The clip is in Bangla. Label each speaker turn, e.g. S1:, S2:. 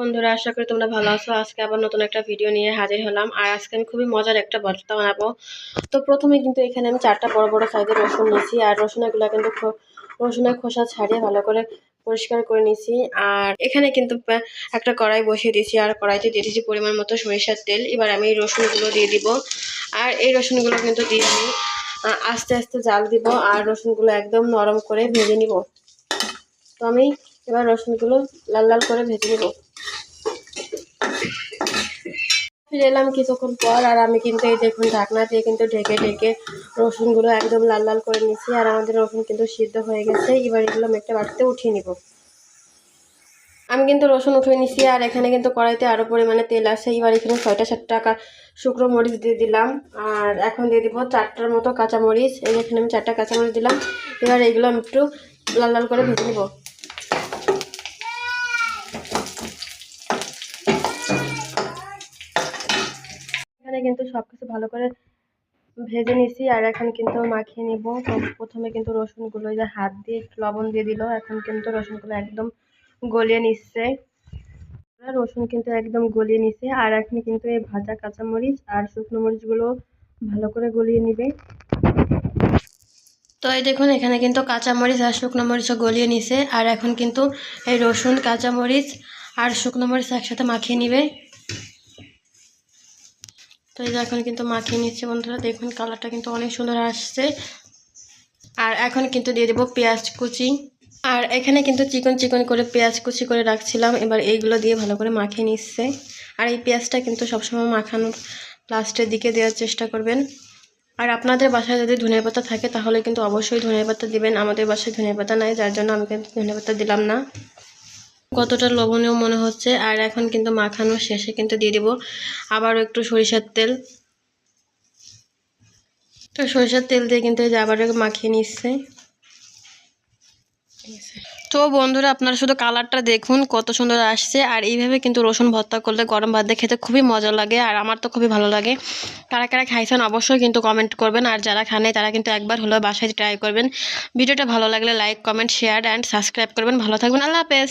S1: বন্ধুরা, আশা করি তোমরা ভালো আছো। আজকে আবার নতুন একটা ভিডিও নিয়ে হাজির হলাম। আর আজকে আমি খুবই মজার একটা ভর্তা বানাবো। তো প্রথমে কিন্তু এখানে আমি চারটা বড় বড় সাইজের রসুন নিয়েছি। আর রসুনগুলো কিন্তু রসুনের খোসা ছাড়িয়ে ভালো করে পরিষ্কার করে নিয়েছি। আর এখানে কিন্তু একটা কড়াই বসিয়ে দিয়েছি। আর কড়াইতে দিয়ে দিয়েছি পরিমাণ মতো সরিষার তেল। এবার আমি এই রসুনগুলো দিয়ে দিব। আর এই রসুনগুলো কিন্তু দিয়ে আমি আস্তে আস্তে জাল দিব। আর রসুনগুলো একদম নরম করে ভেজে নিব। তো আমি এবার রসুনগুলো লাল লাল করে ভেজে নেব। ফিরে এলাম কিছুক্ষণ পর, আর আমি কিন্তু এই দেখুন ঢাকনা দিয়ে কিন্তু ঢেকে ঢেকে রসুনগুলো একদম লাল লাল করে নিয়েছি, আর আমাদের রসুন কিন্তু সিদ্ধ হয়ে গেছে। এবার এগুলো আমি একটা বাটিতে উঠিয়ে নিব। আমি কিন্তু রসুন উঠিয়ে নিছি, আর এখানে কিন্তু কড়াইতে আরও পরিমাণে তেল আছে। এবার এখানে ছয়টা সাতটা কা শুকনো মরিচ দিয়ে দিলাম, আর এখন দিয়ে দিব চারটার মতো কাঁচামরিচ। এই এখানে আমি চারটা কাঁচামরিচ দিলাম। এবার এগুলো আমি একটু লাল লাল করে ভেজে নিব। কিন্তু সব কিছু ভালো করে ভেজে নিছি, আর এখন কিন্তু মাখিয়ে নিব। প্রথমে কিন্তু রসুনগুলো যে হাত দিয়ে লবণ দিয়ে দিল, এখন কিন্তু রসুনগুলো একদম গলিয়ে নিচ্ছে। রসুন কিন্তু একদম গলিয়ে নিছে, আর এখন কিন্তু এই ভাজা কাঁচামরিচ আর শুকনো মরিচগুলো ভালো করে গলিয়ে নিবে। তো এই দেখুন, এখানে কিন্তু কাঁচামরিচ আর শুকনো মরিচও গলিয়ে নিছে, আর এখন কিন্তু এই রসুন, কাঁচামরিচ আর শুকনো মরিচ একসাথে মাখিয়ে নিবে। তো এই যে এখন কিন্তু মাখিয়ে নিচ্ছে বন্ধুরা, দেখুন কালারটা কিন্তু অনেক সুন্দর আসছে। আর এখন কিন্তু দিয়ে দেবো পেঁয়াজ কুচি। আর এখানে কিন্তু চিকন চিকন করে পেঁয়াজ কুচি করে রাখছিলাম, এবার এইগুলো দিয়ে ভালো করে মাখিয়ে নিচ্ছে। আর এই পেঁয়াজটা কিন্তু সবসময় মাখানোর লাস্টের দিকে দেওয়ার চেষ্টা করবেন। আর আপনাদের বাসায় যদি ধনিয়া পাতা থাকে, তাহলে কিন্তু অবশ্যই ধনিয়া পাতা দিবেন। আমাদের বাসায় ধনিয়া পাতা নাই, যার জন্য আমি কিন্তু ধনিয়া পাতা দিলাম না। কতটা লবণীয় মনে হচ্ছে, আর এখন কিন্তু মাখানোর শেষে কিন্তু দিয়ে দিব আবারও একটু সরিষার তেল। তো সরিষার তেল দিয়ে কিন্তু এই যে আবারও মাখিয়ে নিচ্ছে। তো বন্ধুরা, আপনারা শুধু কালারটা দেখুন, কত সুন্দর আসছে, আর এইভাবে কিন্তু রসুন ভর্তা করলে গরম ভাত দিয়ে খেতে খুবই মজা লাগে, আর আমার তো খুবই ভালো লাগে। কারা কারা খাইছেন অবশ্যই কিন্তু কমেন্ট করবেন, আর যারা খানে তারা কিন্তু একবার হলেও বাসায় ট্রাই করবেন। ভিডিওটা ভালো লাগলে like comment share and subscribe করবেন। ভালো থাকবেন, আল্লাহ হাফেজ।